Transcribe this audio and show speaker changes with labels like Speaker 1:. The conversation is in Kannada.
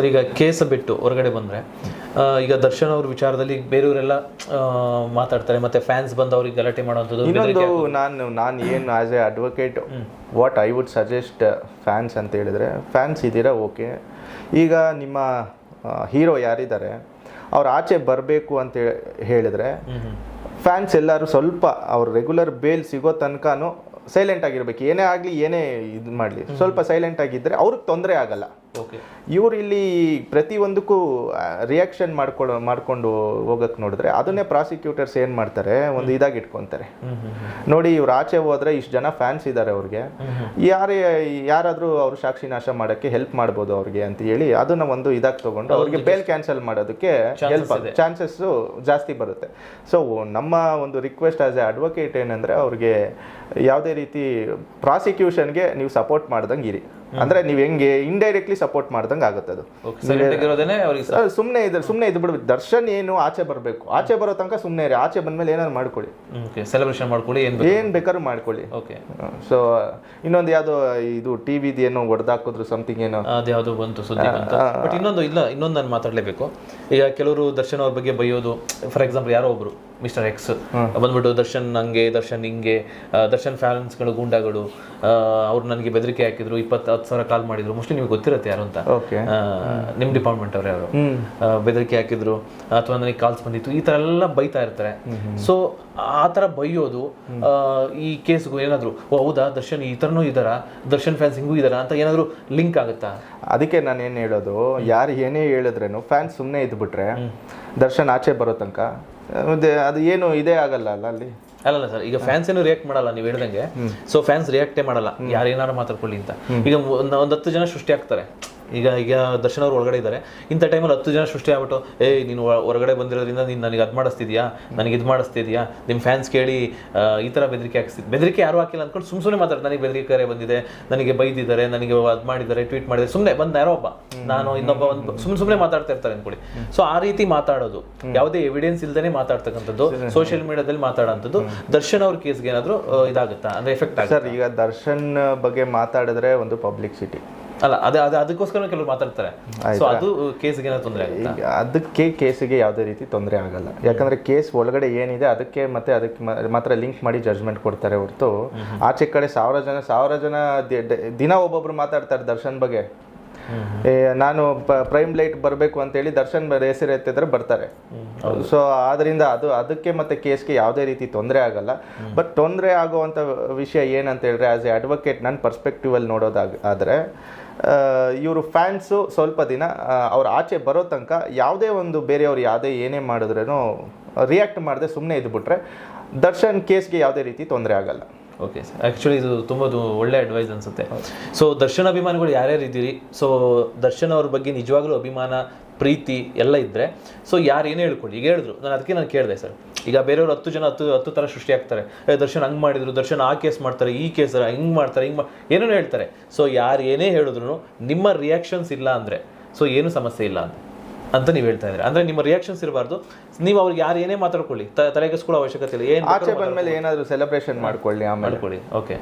Speaker 1: ಸರ್ ಈಗ ಕೇಸ್ ಬಿಟ್ಟು ಹೊರಗಡೆ ಬಂದರೆ ಈಗ ದರ್ಶನ್ ಅವ್ರ ವಿಚಾರದಲ್ಲಿ ಬೇರೆಯವರೆಲ್ಲ ಮಾತಾಡ್ತಾರೆ ಮತ್ತೆ ಫ್ಯಾನ್ಸ್ ಬಂದು ಅವ್ರಿಗೆ ಗಲಾಟೆ ಮಾಡೋದು
Speaker 2: ಇನ್ನೊಂದು ನಾನು ನಾನು ಏನು as a advocate what I would suggest fans ಅಂತ ಹೇಳಿದ್ರೆ ಫ್ಯಾನ್ಸ್ ಇದ್ದೀರಾ ಓಕೆ ಈಗ ನಿಮ್ಮ ಹೀರೋ ಯಾರಿದ್ದಾರೆ ಅವ್ರು ಆಚೆ ಬರಬೇಕು ಅಂತ ಹೇಳಿದರೆ ಫ್ಯಾನ್ಸ್ ಎಲ್ಲರೂ ಸ್ವಲ್ಪ ಅವ್ರ ರೆಗ್ಯುಲರ್ ಬೇಲ್ ಸಿಗೋ ತನಕನೂ ಸೈಲೆಂಟ್ ಆಗಿರ್ಬೇಕು. ಏನೇ ಆಗಲಿ ಏನೇ ಇದು ಮಾಡಲಿ ಸ್ವಲ್ಪ ಸೈಲೆಂಟ್ ಆಗಿದ್ದರೆ ಅವ್ರಿಗೆ ತೊಂದರೆ ಆಗಲ್ಲ. ಇವ್ರು ಇಲ್ಲಿ ಪ್ರತಿಯೊಂದಕ್ಕೂ ರಿಯಾಕ್ಷನ್ ಮಾಡ್ಕೊಳ್ಳೋ ಮಾಡ್ಕೊಂಡು ಹೋಗಕ್ಕೆ ನೋಡಿದ್ರೆ ಅದನ್ನೇ ಪ್ರಾಸಿಕ್ಯೂಟರ್ಸ್ ಏನು ಮಾಡ್ತಾರೆ ಒಂದು ಇದಾಗಿ ಇಟ್ಕೊಂತಾರೆ. ನೋಡಿ ಇವ್ರು ಆಚೆ ಹೋದ್ರೆ ಇಷ್ಟು ಜನ ಫ್ಯಾನ್ಸ್ ಇದ್ದಾರೆ ಅವ್ರಿಗೆ. ಯಾರು ಯಾರಾದರೂ ಅವ್ರು ಸಾಕ್ಷಿ ನಾಶ ಮಾಡೋಕ್ಕೆ ಹೆಲ್ಪ್ ಮಾಡ್ಬೋದು ಅವ್ರಿಗೆ ಅಂತ ಹೇಳಿ ಅದನ್ನ ಒಂದು ಇದಾಗಿ ತಗೊಂಡು ಅವ್ರಿಗೆ ಬೇಲ್ ಕ್ಯಾನ್ಸಲ್ ಮಾಡೋದಕ್ಕೆ ಹೆಲ್ಪ್ ಚಾನ್ಸಸ್ ಜಾಸ್ತಿ ಬರುತ್ತೆ. ಸೊ ನಮ್ಮ ಒಂದು ರಿಕ್ವೆಸ್ಟ್ ಆಸ್ ಎ ಅಡ್ವೊಕೇಟ್ ಏನಂದ್ರೆ ಅವ್ರಿಗೆ ಯಾವುದೇ ರೀತಿ ಪ್ರಾಸಿಕ್ಯೂಷನ್ಗೆ ನೀವು ಸಪೋರ್ಟ್ ಮಾಡ್ದಂಗೆ ಇರಿ. ಅಂದ್ರೆ ನೀವು ಹೆಂಗೆ ಇಂಡೈರೆಕ್ಟ್ಲಿ ಸಪೋರ್ಟ್ ಮಾಡ್ದಂಗೆ ಆಗುತ್ತೆ ಅದು.
Speaker 1: ಓಕೆ ಸೈಲೆಂಟ್ ಆಗಿರೋದೇನೆ ಅವ್ರಿಗೆ ಸ-
Speaker 2: ಸುಮ್ಮನೆ ಇದ್ರೆ ಸುಮ್ಮನೆ ಇದು ಬಿಡ್ಬೇಕು ದರ್ಶನ್ ಏನು ಆಚೆ ಬರಬೇಕು. ಆಚೆ ಬರೋ ತನಕ ಸುಮ್ಮನೆ ಇರಿ ಆಚೆ ಬಂದ್ಮೇಲೆ ಏನಾದ್ರು ಮಾಡ್ಕೊಳ್ಳಿ.
Speaker 1: ಓಕೆ ಸೆಲೆಬ್ರೇಷನ್ ಮಾಡ್ಕೊಳ್ಳಿ ಏನು
Speaker 2: ಏನ್ ಬೇಕಾದ್ರೂ ಮಾಡ್ಕೊಳ್ಳಿ.
Speaker 1: ಓಕೆ
Speaker 2: ಸೊ ಇನ್ನೊಂದು ಯಾವ್ದು ಇದು ಟಿವಿ ಏನೋ ಹೊಡೆದಾಕಿದ್ರು ಸಮಥಿಂಗ್ ಏನೋ.
Speaker 1: ಅದ್ಯಾವುದು ಬಂತು ಸುದ್ದಿ ಬಟ್ ಇನ್ನೊಂದು ಇಲ್ಲ ಇನ್ನೊಂದು ನಾನು ಮಾತಾಡಲೇಬೇಕು. ಈಗ ಕೆಲವರು ದರ್ಶನ್ ಅವ್ರ ಬಗ್ಗೆ ಬೈಯೋದು ಫಾರ್ ಎಕ್ಸಾಂಪಲ್ ಯಾರೋ ಒಬ್ರು. ಮಿಸ್ಟರ್ ಎಕ್ಸ್ ಬಂದ್ಬಿಟ್ಟು ದರ್ಶನ್ ಹಂಗೆ ದರ್ಶನ್ ಹಿಂಗೆ ದರ್ಶನ್ ಫ್ಯಾನ್ಸ್ಗಳು ಗೂಂಡಾಗಳು ಅವ್ರು ನನಗೆ ಬೆದರಿಕೆ ಹಾಕಿದ್ರು ಇಪ್ಪತ್ತು ಹತ್ತು ಸಾವಿರ ಕಾಲ್ ಮಾಡಿದ್ರು. ಮೋಸ್ಟ್ಲಿ ನಿಮ್ಗೆ ಗೊತ್ತಿರುತ್ತೆ ಯಾರು ಅಂತ.
Speaker 2: ಓಕೆ
Speaker 1: ಆ, ನಿಮ್ ಡಿಪಾರ್ಟ್ಮೆಂಟ್ ಅವ್ರು ಯಾರು. ಬೆದರಿಕೆ ಹಾಕಿದ್ರು ಅಥವಾ ನನಗೆ ಕಾಲ್ಸ್ ಬಂದಿತ್ತು. ಈ ಥರ ಎಲ್ಲ ಬೈತಾ ಇರ್ತಾರೆ. ಸೊ ಆ ಥರ ಬೈಯೋದು ಈ ಕೇಸ್ಗೂ ಏನಾದರೂ ಓ ಹೌದಾ ದರ್ಶನ್ ಈ ಥರನೂ ಇದಾರ ದರ್ಶನ್ ಫ್ಯಾನ್ಸ್ ಹಿಂಗೂ ಇದಾರ ಅಂತ ಏನಾದರೂ ಲಿಂಕ್ ಆಗುತ್ತಾ?
Speaker 2: ಅದಕ್ಕೆ ನಾನು ಏನು ಹೇಳೋದು ಯಾರು ಏನೇ ಹೇಳಿದ್ರೇನು ಫ್ಯಾನ್ಸ್ ಸುಮ್ಮನೆ ಇದ್ಬಿಟ್ರೆ ದರ್ಶನ್ ಆಚೆ ಬರೋ ತನಕ ಅದೇ ಅದು ಏನು ಇದೇ ಆಗಲ್ಲ ಅಲ್ಲ ಅಲ್ಲಿ?
Speaker 1: ಅಲ್ಲಲ್ಲ ಸರ್ ಈಗ ಫ್ಯಾನ್ಸ್ ಏನು ರಿಯಾಕ್ಟ್ ಮಾಡಲ್ಲ ನೀವು ಹೇಳ್ದಂಗೆ. ಸೊ ಫ್ಯಾನ್ಸ್ ರಿಯಾಕ್ಟೇ ಮಾಡಲ್ಲ. ಯಾರು ಏನಾರು ಮಾತಾಡ್ಕೊಳ್ಳಿ ಅಂತ. ಈಗ ಒಂದು ಒಂದು ಹತ್ತು ಜನ ಸೃಷ್ಟಿ ಆಗ್ತಾರೆ. ಈಗ ಈಗ ದರ್ಶನ್ ಅವ್ರು ಒಳಗಡೆ ಇದ್ದಾರೆ. ಇಂಥ ಟೈಮಲ್ಲಿ ಹತ್ತು ಜನ ಸೃಷ್ಟಿ ಆಗ್ಬಿಟ್ಟು ಏ ನೀನು ಹೊರ- ಹೊರಗಡೆ ಬಂದಿರೋದ್ರಿಂದ ನೀನು ನನಗೆ ಅದು ಮಾಡಿಸ್ತಿದ್ಯಾ? ನನಗೆ ಇದು ಮಾಡಿಸ್ತಿದ್ಯಾ? ನಿಮ್ಮ ಫ್ಯಾನ್ಸ್ ಕೇಳಿ ಈ ಥರ ಬೆದರಿಕೆ ಹಾಕ್ಸ್ತಿದ್ ಬೆದರಿಕೆ ಯಾರು ಹಾಕಿಲ್ಲ ಅಂದ್ಕೊಂಡು ಸುಮ್ಮ ಸುಮ್ಮನೆ ಮಾತಾಡ್ತಾರೆ. ನನಗೆ ಬೆದರಿಕೆ ಕರೆ ಬಂದಿದೆ. ನನಗೆ ಬೈದಿದ್ದಾರೆ. ನನಗೆ ಅದು ಮಾಡಿದ್ದಾರೆ ಟ್ವೀಟ್ ಮಾಡಿದ್ದಾರೆ. ಸುಮ್ಮನೆ ಬಂದ ಯಾರೋ ಒಬ್ಬ. ನಾನು ಇನ್ನೊಬ್ಬ ಒಂದು ಸುಮ್ಮನೆ ಸುಮ್ಮನೆ ಮಾತಾಡ್ತಾ ಇರ್ತಾರೆ ಅನ್ಕೊಳ್ಳಿ. ಸೊ ಆ ರೀತಿ ಮಾತಾಡೋದು. ಯಾವುದೇ ಎವಿಡೆನ್ಸ್ ಇಲ್ಲದೇ ಮಾತಾಡ್ತಕ್ಕಂಥದ್ದು. ಸೋಷಿಯಲ್ ಮೀಡಿಯಾದಲ್ಲಿ ಮಾತಾಡೋಂಥದ್ದು. ದರ್ಶನ್ ಅವ್ರ ಕೇಸ್ಗೆ ಏನಾದರೂ ಇದಾಗುತ್ತಾ? ಅಂದರೆ ಎಫೆಕ್ಟ್ ಆಗುತ್ತೆ?
Speaker 2: ಸರ್ ಈಗ ದರ್ಶನ್ ಬಗ್ಗೆ ಮಾತಾಡಿದ್ರೆ ಒಂದು ಪಬ್ಲಿಸಿಟಿ
Speaker 1: ಅಲ್ಲ ಅದೇ ಅದೇ ಅದಕ್ಕೋಸ್ಕರ ಕೆಲವರು ಮಾತಾಡ್ತಾರೆ. ಸೊ ಅದು ಕೇಸ್ಗೆ ತೊಂದ್ರೆ ತೊಂದರೆ
Speaker 2: ಈಗ ಅದಕ್ಕೆ ಕೇಸಿಗೆ ಯಾವುದೇ ರೀತಿ ತೊಂದರೆ ಆಗಲ್ಲ. ಯಾಕಂದ್ರೆ ಕೇಸ್ ಒಳಗಡೆ ಏನಿದೆ ಅದಕ್ಕೆ ಮತ್ತೆ ಅದಕ್ಕೆ ಮಾತ್ರ ಲಿಂಕ್ ಮಾಡಿ ಜಡ್ಜ್ಮೆಂಟ್ ಕೊಡ್ತಾರೆ ಹೊರತು. ಆಚೆ ಕಡೆ ಸಾವಿರ ಜನ ಸಾವಿರ ಜನ ದಿನ ಒಬ್ಬೊಬ್ರು ಮಾತಾಡ್ತಾರೆ ದರ್ಶನ್ ಬಗ್ಗೆ. ನಾನು ಪ್ರೈಮ್ ಲೈಟ್ ಬರಬೇಕು ಅಂತೇಳಿ ದರ್ಶನ್ ಬ- ಹೆಸರು ಎತ್ತಿದ್ರೆ ಬರ್ತಾರೆ. ಸೊ ಆದ್ರಿಂದ ಅದು ಅದಕ್ಕೆ ಮತ್ತೆ ಕೇಸ್ಗೆ ಯಾವುದೇ ರೀತಿ ತೊಂದರೆ ಆಗಲ್ಲ. ಬಟ್ ತೊಂದರೆ ಆಗುವಂಥ ವಿಷಯ ಏನಂತ ಹೇಳಿದ್ರೆ ಆಸ್ ಎ ಅಡ್ವೊಕೇಟ್ ನನ್ನ ಪರ್ಸ್ಪೆಕ್ಟಿವ್ ಅಲ್ಲಿ ನೋಡೋದಾಗ ಆದರೆ ಇವರು ಫ್ಯಾನ್ಸು ಸ್ವಲ್ಪ ದಿನ ಅವ್ರ ಆಚೆ ಬರೋ ತನಕ ಯಾವುದೇ ಒಂದು ಬೇರೆಯವ್ರು ಯಾವುದೇ ಏನೇ ಮಾಡಿದ್ರೂ ರಿಯಾಕ್ಟ್ ಮಾಡದೆ ಸುಮ್ಮನೆ ಇದ್ಬಿಟ್ರೆ ದರ್ಶನ್ ಕೇಸ್ಗೆ ಯಾವುದೇ ರೀತಿ ತೊಂದರೆ ಆಗಲ್ಲ.
Speaker 1: ಓಕೆ ಸರ್ ಆ್ಯಕ್ಚುಲಿ ಇದು ತುಂಬ ಒಳ್ಳೆ ಅಡ್ವೈಸ್ ಅನ್ಸುತ್ತೆ. ಸೊ ದರ್ಶನ್ ಅಭಿಮಾನಿಗಳು ಯಾರ್ಯಾರು ಇದ್ದೀರಿ? ಸೊ ದರ್ಶನ್ ಅವ್ರ ಬಗ್ಗೆ ನಿಜವಾಗ್ಲೂ ಅಭಿಮಾನ ಪ್ರೀತಿ ಎಲ್ಲ ಇದ್ದರೆ ಸೊ ಯಾರು ಏನು ಹೇಳ್ಕೊಳ್ಳಿ? ಈಗ ಹೇಳಿದ್ರು. ನಾನು ಅದಕ್ಕೆ ನಾನು ಕೇಳಿದೆ ಸರ್ ಈಗ ಬೇರೆಯವರು ಹತ್ತು ಜನ ಹತ್ತು ಹತ್ತು ಥರ ಸೃಷ್ಟಿ ಆಗ್ತಾರೆ. ಏ, ದರ್ಶನ್ ಹಂಗೆ ಮಾಡಿದ್ರು ದರ್ಶನ್ ಆ ಕೇಸ್ ಮಾಡ್ತಾರೆ ಈ ಕೇಸ್ ಹಿಂಗೆ ಮಾಡ್ತಾರೆ ಹಿಂಗೆ ಏನೇನು ಹೇಳ್ತಾರೆ. ಸೊ ಯಾರು ಏನೇ ಹೇಳಿದ್ರು ನಿಮ್ಮ ರಿಯಾಕ್ಷನ್ಸ್ ಇಲ್ಲ ಅಂದರೆ ಸೊ ಏನು ಸಮಸ್ಯೆ ಇಲ್ಲ ಅಂತ. ಅಂತ ನೀವು ಹೇಳ್ತಾ ಇದ್ದೀರಾ? ಅಂದ್ರೆ ನಿಮ್ಮ ರಿಯಾಕ್ಷನ್ಸ್ ಇರಬಾರ್ದು. ನೀವು ಅವ್ರಿಗೆ ಯಾರು ಏನೇ ಮಾತಾಡ್ಕೊಳ್ಳಿ ತಲೆಗೆಸ್ಕೊಳ್ಳೋ ಅವಶ್ಯಕತೆ ಇಲ್ಲ. ಏನು
Speaker 2: ಆಚೆ ಬಂದ್ಮೇಲೆ ಏನಾದರೂ ಸೆಲೆಬ್ರೇಷನ್ ಮಾಡ್ಕೊಳ್ಳಿ ಆಮೇಲೆ.
Speaker 1: ಮಾಡ್ಕೊಳ್ಳಿ. ಓಕೆ